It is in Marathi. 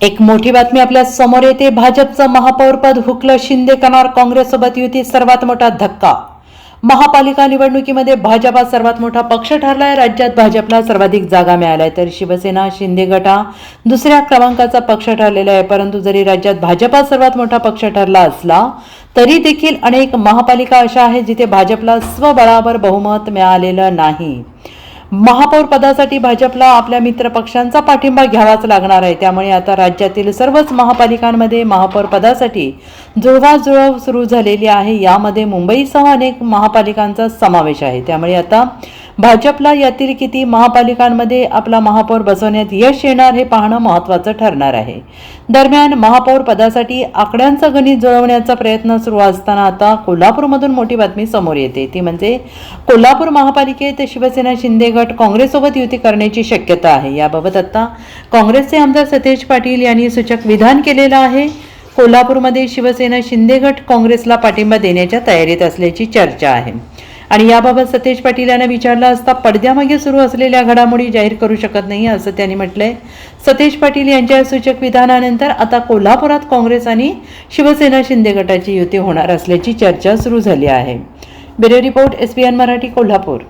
एक मोठी बातमी आपल्यासमोर येते. भाजपचं महापौरपद हुकलं शिंदे करणार काँग्रेससोबत युती सर्वात मोठा धक्का. महापालिका निवडणुकीमध्ये भाजपा सर्वात मोठा पक्ष ठरलाय. राज्यात भाजपला सर्वाधिक जागा मिळाल्या तर शिवसेना शिंदे गटा दुसऱ्या क्रमांकाचा पक्ष ठरलेला आहे. परंतु जरी राज्यात भाजपा सर्वात मोठा पक्ष ठरला असला तरी देखील अनेक महापालिका अशा आहेत जिथे भाजपला स्वबळावर बहुमत मिळालेलं नाही. महापौर पदासाठी भाजपला आपल्या मित्र पक्षांचा पाठिंबा घ्यावाच लागणार आहे. त्यामुळे आता राज्यातील सर्वच महापालिकांमध्ये महापौर पदासाठी जुळवाजुळव सुरू झालेली आहे. यामध्ये मुंबईसह अनेक महापालिकांचा समावेश आहे. त्यामुळे आता भाजपला यातील किती महापालिकांमध्ये आपला महापौर बसवण्यात यश येणार हे पाहणं महत्त्वाचं ठरणार आहे. दरम्यान महापौर पदासाठी आकड्यांचं गणित जुळवण्याचा प्रयत्न सुरू असताना आता कोल्हापूरमधून मोठी बातमी समोर येते. ती म्हणजे कोल्हापूर महापालिकेत शिवसेना शिंदे गट काँग्रेससोबत युती करण्याची शक्यता आहे. याबाबत आता काँग्रेसचे आमदार सतेज पाटील यांनी सूचक विधान केलेलं आहे. कोल्हापूरमध्ये शिवसेना शिंदे गट काँग्रेसला पाठिंबा देण्याच्या तयारीत असल्याची चर्चा आहे. आणि याबाबत सतेज पाटील यांना विचारलं असता पडद्यामागे सुरू असलेल्या घडामोडी जाहीर करू शकत नाही असं त्यांनी म्हटलंय. सतेज पाटील यांच्या सूचक विधानानंतर आता कोल्हापुरात काँग्रेस आणि शिवसेना शिंदे गटाची युती होणार असल्याची चर्चा सुरू झाली आहे. Bureau report SBN Marathi Kolhapur.